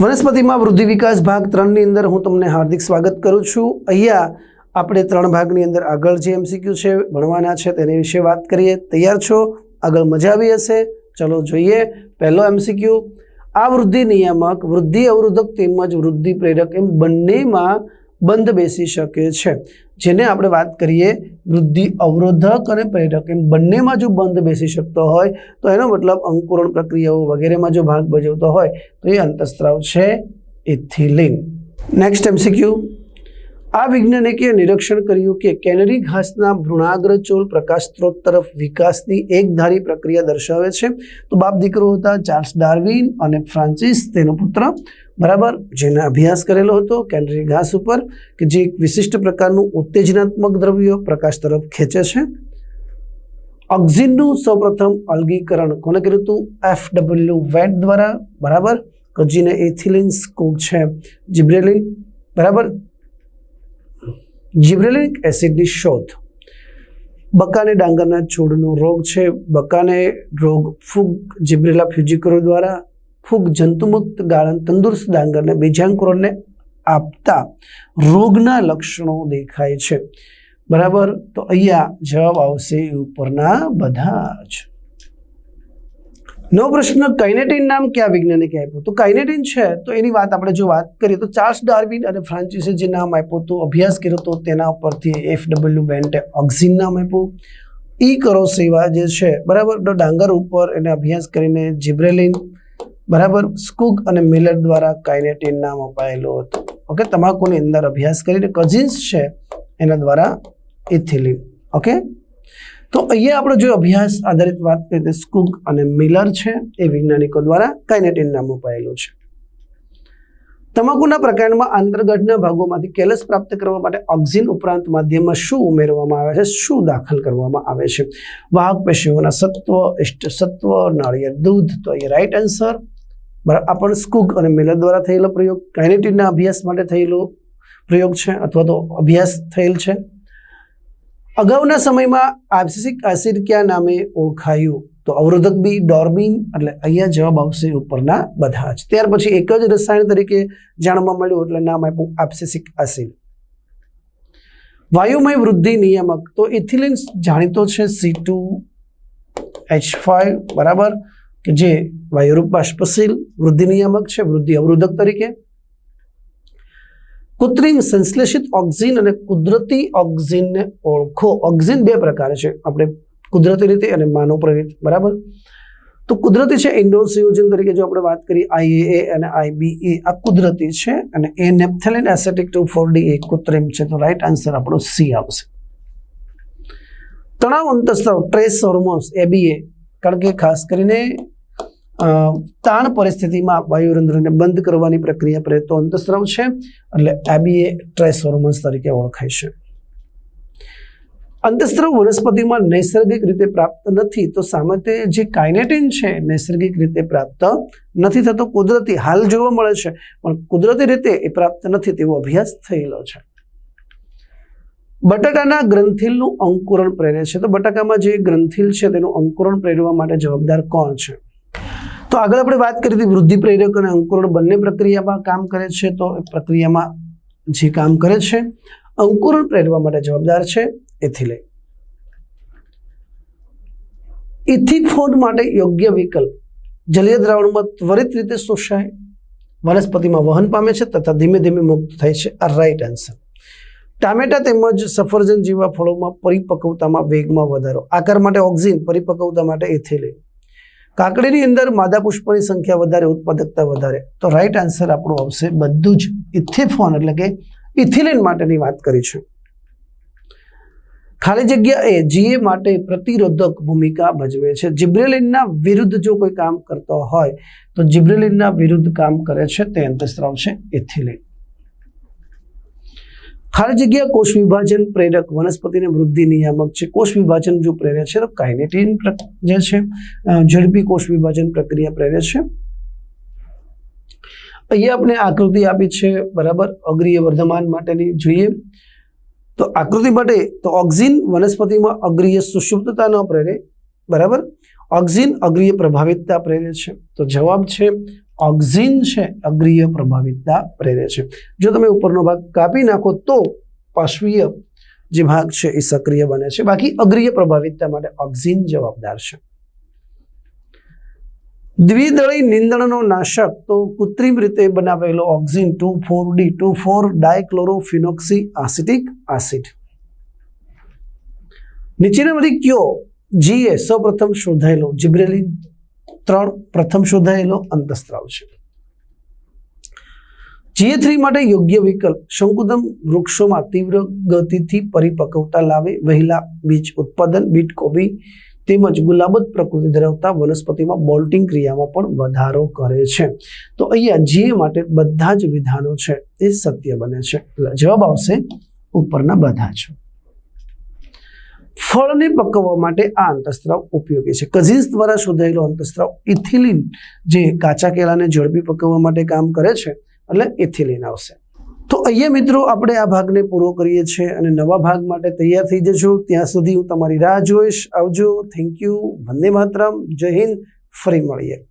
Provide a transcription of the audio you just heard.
વનસ્પતિમાં વૃદ્ધિ વિકાસ ભાગ ત્રણની અંદર હું તમને હાર્દિક સ્વાગત કરું છું. અહીંયા આપણે ત્રણ ભાગની અંદર આગળ જે એમસીક્યુ છે ભણવાના છે તેની વિશે વાત કરીએ. તૈયાર છો? આગળ મજા આવી હશે? ચલો જોઈએ. પહેલો એમસીક્યુ. આ વૃદ્ધિ નિયામક, વૃદ્ધિ અવરોધક તેમજ વૃદ્ધિ પ્રેરક એમ બંનેમાં બંધ બેસી શકે છે. જેને આપણે વાત કરીએ વૃદ્ધિ અવરોધક અને પ્રેરક એમ બંનેમાં જો બંધ બેસી શકતો હોય, તો એનો મતલબ અંકુરણ પ્રક્રિયાઓ વગેરેમાં જો ભાગ ભજવતો હોય, તો એ અંતસ્ત્રાવ છે ઇથિલિન નેક્સ્ટ એમસીક્યુ આ વૈજ્ઞાનિકે નિરીક્ષણ કર્યું કે કેનરી ઘાસના ભ્રૂણાગ્રચોલ પ્રકાશ સ્ત્રોત તરફ વિકાસની એકધારી પ્રક્રિયા દર્શાવે છે. તો બાપ દીકરો હતા ચાર્લ્સ ડાર્વિન અને ફ્રાન્સિસ, તેનો પુત્ર. બરાબર? જેને અભ્યાસ કરેલો હતો કેનરી ઘાસ ઉપર, કે જે એક વિશિષ્ટ પ્રકારનું ઉત્તેજનાત્મક દ્રવ્ય પ્રકાશ તરફ ખેંચે છે. ઓક્ઝિનનું સૌપ્રથમ અલગીકરણ કોને કર્યું હતું? એફ ડબલ્યુ વેટ દ્વારા. બરાબર? કજીને એથિલિન કોક છે. જિબ્રેલિન. બરાબર? જીબ્રેલિક એસિડની શોધ. બકાને ડાંગરના છોડનો રોગ છે. બકાને રોગ ફૂગ જીબ્રેલા ફ્યુજિકરો દ્વારા ફૂગ જંતુમુક્ત ગાળણ તંદુરસ્ત ડાંગરને બીજાંકુરોને આપતા રોગના લક્ષણો દેખાય છે. બરાબર? તો અહીંયા જવાબ આવશે ઉપરના બધા જ. નવો પ્રશ્ન, કાઇનેટિન નામ કયા વૈજ્ઞાનિકે આપ્યું? તો કાઇનેટિન છે, તો એની વાત આપણે જો વાત કરીએ તો ચાર્લ્સ ડાર્વિન અને ફ્રાન્સિસે જે નામ આપ્યું તો અભ્યાસ કર્યો તો તેના ઉપરથી એફ ડબલ્યુ વેન્ટે ઓક્સિન નામ આપ્યું. ઈ કરો સેવા જે છે, બરાબર ડાંગર ઉપર એને અભ્યાસ કરીને જીબ્રેલિન, બરાબર સ્કૂક અને મિલર દ્વારા કાઇનેટિન નામ અપાયેલું હતું. ઓકે, તમાકુની અંદર અભ્યાસ કરીને કઝિન્સ છે, એના દ્વારા ઇથિલિન ઓકે? તો અહીંયા આપણે જો અભ્યાસ આધારિત વાત કરીએ તો સ્કૂક અને મિલર છે એ વૈજ્ઞાનિકો દ્વારા કાઇનેટિન નામ અપાયેલું છે. તમાકુના પ્રકારમાં આંતરગઢના ભાગોમાંથી કેલસ પ્રાપ્ત કરવા માટે ઓક્સિન ઉપરાંત માધ્યમમાં શું ઉમેરવામાં આવે છે? શું દાખલ કરવામાં આવે છે? વાહક પેશીઓના સત્વ, ઇષ્ટ સત્વ, નાળિયેર દૂધ, તો એ રાઈટ આન્સર બરાબર, આ પણ સ્કુગ અને મિલર દ્વારા થયેલો પ્રયોગ. કાઇનેટિનના અભ્યાસ માટે થયેલો પ્રયોગ છે અથવા તો અભ્યાસ થયેલ છે. અગાઉના સમયમાં આબ્સિસિક એસિડ કયા નામે ઓળખાયું તો અવરોધક બી ડોર્બિન એટલે અહીંયા જવાબ આવશે ઉપરના બધા જ. ત્યાર પછી એક જ રસાયણ તરીકે જાણવા મળ્યું એટલે નામ આપ્યું આબ્સિસિક એસિડ વાયુમય વૃદ્ધિ નિયામક તો ઇથિલિન જાણીતો છે સી ટુ એચ ફાઈવ બરાબર? કે જે વાયુરૂપ બાષ્પશીલ વૃદ્ધિ નિયામક છે, વૃદ્ધિ અવરોધક તરીકે. કૃત્રિમ સંશ્લેષિત ઓક્સિન અને કુદરતી ઓક્સિનને ઓળખો. ઓક્સિન બે પ્રકાર છે. આપણે કુદરતી રીતે અને માનવ પ્રેરિત. બરાબર? તો કુદરતી છે ઇન્ડોર સંયોજન તરીકે જો આપણે વાત કરીએ આઈએએ અને આઈબીએ આ કુદરતી છે અને એ naphthalene acetic two four D એ કૃત્રિમ છે. તો રાઈટ આન્સર આપણો સી આવશે. તણાવ અંતસ્ત્રાવ ટ્રેસ હોર્મોન્સ એબીએ કારણ કે ખાસ કરીને તાણ પરિસ્થિતિમાં વાયુરંધ્રને બંધ કરવાની પ્રક્રિયા પ્રેરતો અંતસ્ત્રવ છે, એટલે એબીએ ટ્રેસ હોર્મોન્સ તરીકે ઓળખાય છે. અંતસ્ત્રવ વનસ્પતિમાં નૈસર્ગિક રીતે પ્રાપ્ત નથી, તો સામાન્ય જે કાઇનેટિન છે નૈસર્ગિક રીતે પ્રાપ્ત નથી થતો. કુદરતી હાલ જોવા મળે છે, પણ કુદરતી રીતે એ પ્રાપ્ત નથી તેવો અભ્યાસ થયેલો છે. બટાકાના ગ્રંથિલનું અંકુરણ પ્રેરે છે. તો બટાકામાં જે ગ્રંથિલ છે તેનું અંકુરણ પ્રેરવા માટે જવાબદાર કોણ છે? તો આગળ આપણે વાત કરી હતી વૃદ્ધિ પ્રેરક અને અંકુરણ બંને પ્રક્રિયામાં કામ કરે છે, તો એ પ્રક્રિયામાં જે કામ કરે છે, અંકુરણ પ્રેરવા માટે જવાબદાર છે એથિલે ઇથિફોન માટે યોગ્ય વિકલ્પ. જલીય દ્રાવણમાં ત્વરિત રીતે શોષાય, વનસ્પતિમાં વહન પામે છે, તથા ધીમે ધીમે મુક્ત થાય છે, આ રાઈટ આન્સર ટામેટા તેમજ સફરજન જેવા ફળોમાં પરિપક્વતામાં વેગમાં વધારો. આકાર માટે ઓક્ઝિન પરિપક્વતા માટે એથિલિન. કાકડીની અંદર માદા પુષ્પની સંખ્યા વધારે, ઉત્પાદકતા વધારે. તો રાઈટ આન્સર આપણું આવશે બધું જ ઇથિફોન, એટલે કે ઇથિલિન માટેની વાત કરી છે. ખાલી જગ્યા એ જીએ માટે પ્રતિરોધક ભૂમિકા ભજવે છે. જિબ્રેલિનના વિરુદ્ધ જો કોઈ કામ કરતો હોય, તો જિબ્રેલિનના વિરુદ્ધ કામ કરે છે. તે અંતસ્ત્રાવ છે એથિલિન ખાલી જગ્યા કોષ વિભાજન પ્રેરક વનસ્પતિને વૃદ્ધિ નિયામક છે. કોષ વિભાજન જો પ્રેરે છે તો કાઇનેટિન જે છે ઝડપી કોષ વિભાજન પ્રક્રિયા પ્રેરે છે. અહીંયા આપણે આકૃતિ આપી છે, બરાબર? અગ્રીય વર્ધમાન માટેની જોઈએ. તો આકૃતિ માટે તો ઓક્સિન વનસ્પતિમાં અગ્રીય સુષુપ્તતા ન પ્રેરે, બરાબર? ઓક્સિન અગ્રીય પ્રભાવિતતા પ્રેરે છે. તો જવાબ છે ઓક્સિન છે, અગ્રીય પ્રભાવિતતા પ્રેરે છે. જો તમે ઉપરનો ભાગ કાપી નાખો તો પાશ્વીય જે ભાગ છે એ સક્રિય બને છે. બાકી અગ્રીય પ્રભાવિતતા માટે ઓક્ઝિન જવાબદાર છે. દ્વિદળી નિંદણનો નાશક તો કૃત્રિમ રીતે બનાવેલો auxin two four D, two four dichlorophenoxy acetic acid. નીચેનામાંથી કયો જીએ સૌપ્રથમ શોધાયેલો? જિબ્રેલિન ત્રણ પ્રથમ શોધાયેલો અંતસ્ત્રાવ છે. જીએ થ્રી માટે યોગ્ય વિકલ્પ. શંકુદમ વૃક્ષોમાં તીવ્ર ગતિથી પરિપક્વતા લાવે. વહેલા બીજ ઉત્પાદન બીટ કોબી તેમજ ગુલાબત પ્રકૃતિ ધરાવતા વનસ્પતિમાં બોલ્ટિંગ ક્રિયામાં પણ વધારો કરે છે. તો અહીંયા જીએ માટે બધા જ વિધાનો છે. એ સત્ય બને છે. જવાબ આવશે ઉપરના બધા જ. ફળને પકવવા માટે આ અંતસ્ત્રાવ ઉપયોગી છે. કઝિન્સ દ્વારા શોધાયેલો અંતસ્ત્રાવ ઇથિલિન જે કાચા કેળાને ઝડપી પકવવા માટે કામ કરે છે, એટલે ઇથિલિન આવશે. તો અહીંયા મિત્રો આપણે આ ભાગને પૂરો કરીએ છીએ અને નવા ભાગ માટે તૈયાર થઈ જજો. ત્યાં સુધી હું તમારી રાહ જોઈશ. આવજો. Thank you Vande Mataram. જય હિન્દ. ફરી મળીએ.